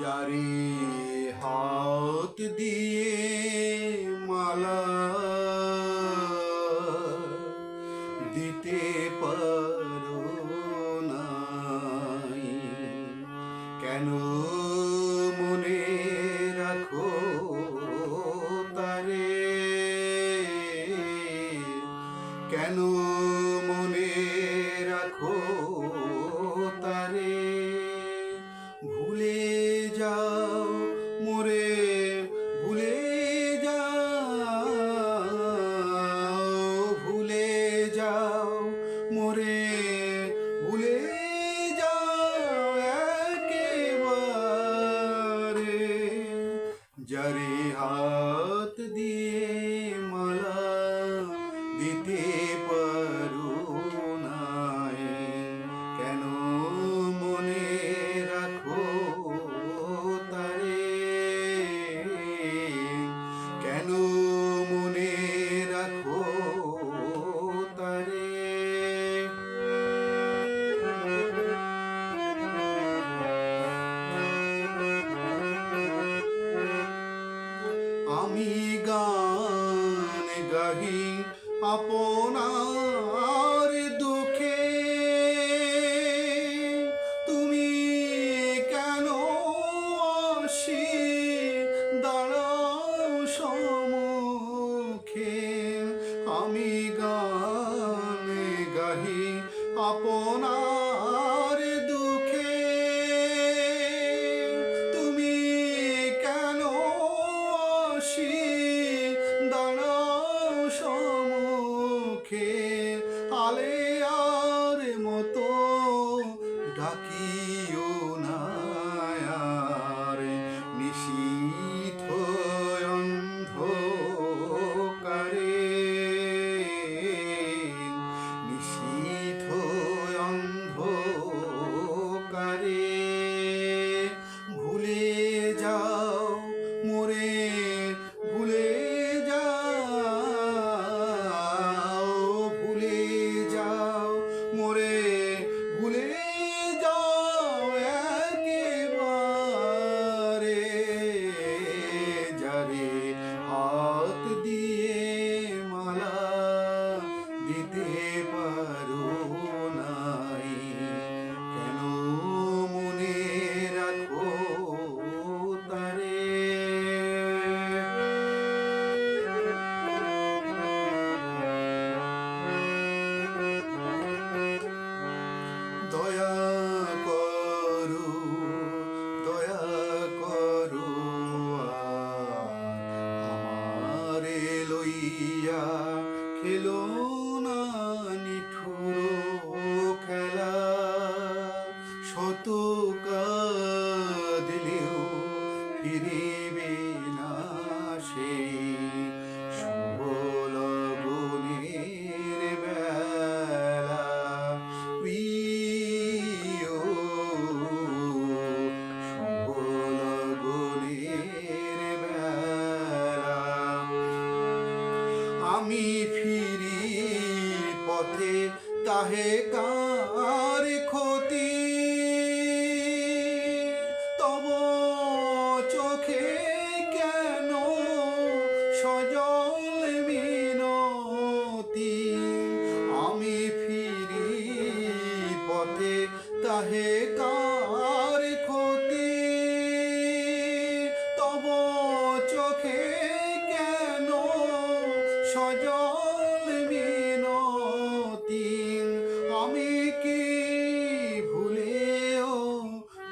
যারে হাত দিয়ে মালা দিতে পার গান গাহি আপনার দুঃখে। তুমি কেন আসি দাঁড়াও সম্মুখে? আমি গান গাহি আপনার লইয়া খেলো না নিঠুর খেলা। শত আমি ফিরি পথে তাহে কার ক্ষতি? তব চোখে কেন সজল মিনতি? আমি ফিরি পথে তাহে কার ক্ষতি? তব চোখে সজল মিনতি আমি কি ভুলেও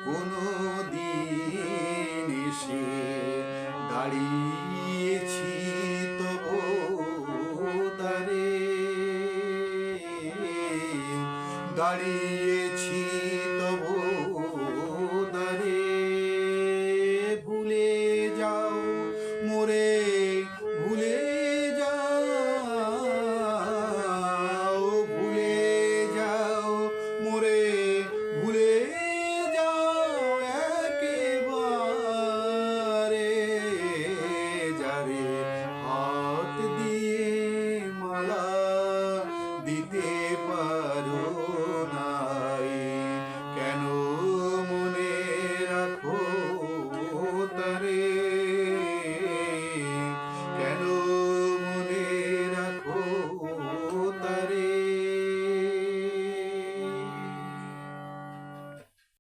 কোনো দিন এসে দাঁড়িয়েছি তবু দাঁড়িয়ে dite